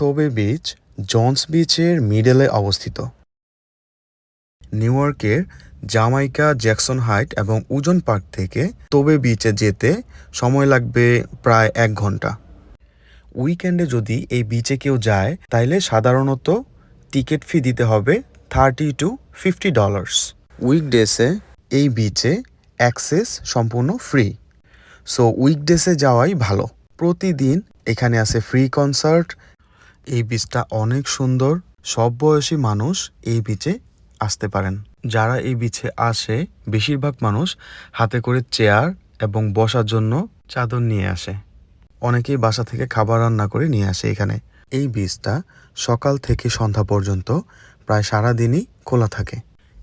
তোবে beach Jones বিচের মিডলে অবস্থিত। New ইয়র্কের জামাইকা জ্যাকসন হাইট এবং উজন পার্ক থেকে তোবে বিচে যেতে সময় লাগবে প্রায় এক ঘণ্টা। উইকেন্ডে যদি এই বিচে কেউ যায়, তাইলে সাধারণত টিকিট ফি দিতে হবে থার্টি টু ফিফটি ডলার্স। উইকডেসে এই বিচে অ্যাক্সেস সম্পূর্ণ ফ্রি। সো উইকডেসে যাওয়াই ভালো। প্রতিদিন এখানে আছে ফ্রি কনসার্ট এই বিচটা অনেক সুন্দর। সব বয়সী মানুষ এই বিচে আসতে পারেন। যারা এই বিচে আসে, বেশিরভাগ মানুষ হাতে করে চেয়ার এবং বসার জন্য চাদর নিয়ে আসে। অনেকেই বাসা থেকে খাবার রান্না করে নিয়ে আসে এখানে। এই বিচটা সকাল থেকে সন্ধ্যা পর্যন্ত প্রায় সারাদিনই খোলা থাকে।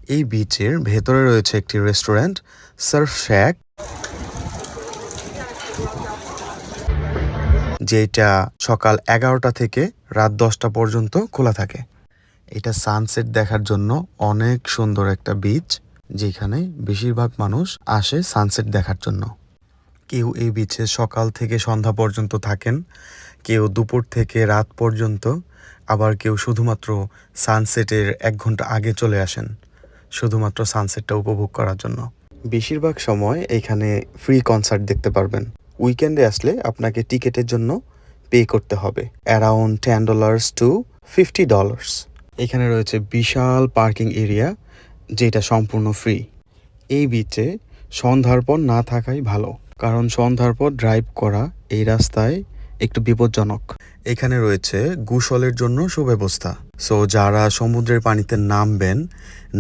এই বিচের ভেতরে রয়েছে একটি রেস্টুরেন্ট সার্ফ শ্যাক যেটা সকাল এগারোটা থেকে রাত দশটা পর্যন্ত খোলা থাকে। এটা সানসেট দেখার জন্য অনেক সুন্দর একটা বিচ যেখানে বেশিরভাগ মানুষ আসে সানসেট দেখার জন্য। কেউ এই বিচে সকাল থেকে সন্ধ্যা পর্যন্ত থাকেন, কেউ দুপুর থেকে রাত পর্যন্ত, আবার কেউ শুধুমাত্র সানসেটের এক ঘণ্টা আগে চলে আসেন, শুধুমাত্র সানসেটটা উপভোগ করার জন্য। বেশিরভাগ সময় এখানে ফ্রি কনসার্ট দেখতে পারবেন। উইকেন্ডে আসলে আপনাকে টিকিটের জন্য পে করতে হবে। Around ten dollars to fifty dollars এখানে রয়েছে বিশাল পার্কিং এরিয়া যেটা সম্পূর্ণ ফ্রি এই বিচে সন্ধ্যার পর না থাকাই ভালো, কারণ সন্ধ্যার পর ড্রাইভ করা এই রাস্তায় একটু বিপজ্জনক। এখানে রয়েছে গুসলের জন্য সুব্যবস্থা। সো যারা সমুদ্রের পানিতে নামবেন,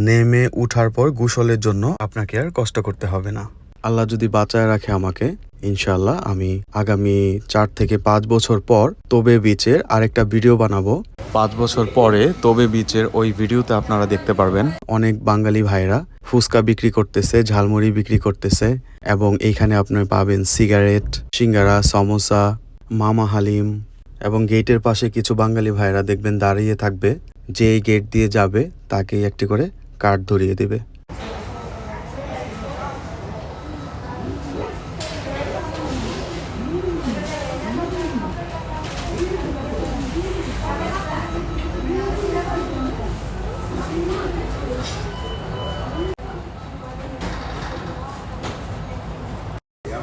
নেমে উঠার পর গোসলের জন্য আপনাকে আর কষ্ট করতে হবে না। আল্লাহ যদি বাঁচায় রাখে আমাকে ইনশাল্লাহ আমি আগামী চার থেকে পাঁচ বছর পর তোবে বিচের আরেকটা ভিডিও বানাবো। পাঁচ বছর পরে তোবে বিচের ওই ভিডিওতে আপনারা দেখতে পারবেন। অনেক বাঙালি ভাইরা ফুচকা বিক্রি করতেছে ঝালমুড়ি বিক্রি করতেছে এবং এইখানে আপনি পাবেন সিগারেট সিঙ্গারা সমোসা মামা হালিম এবং গেটের পাশে কিছু বাঙালি ভাইরা দেখবেন দাঁড়িয়ে থাকবে। যে গেট দিয়ে যাবে তাকেই একটি করে কার্ড ধরিয়ে দেবে।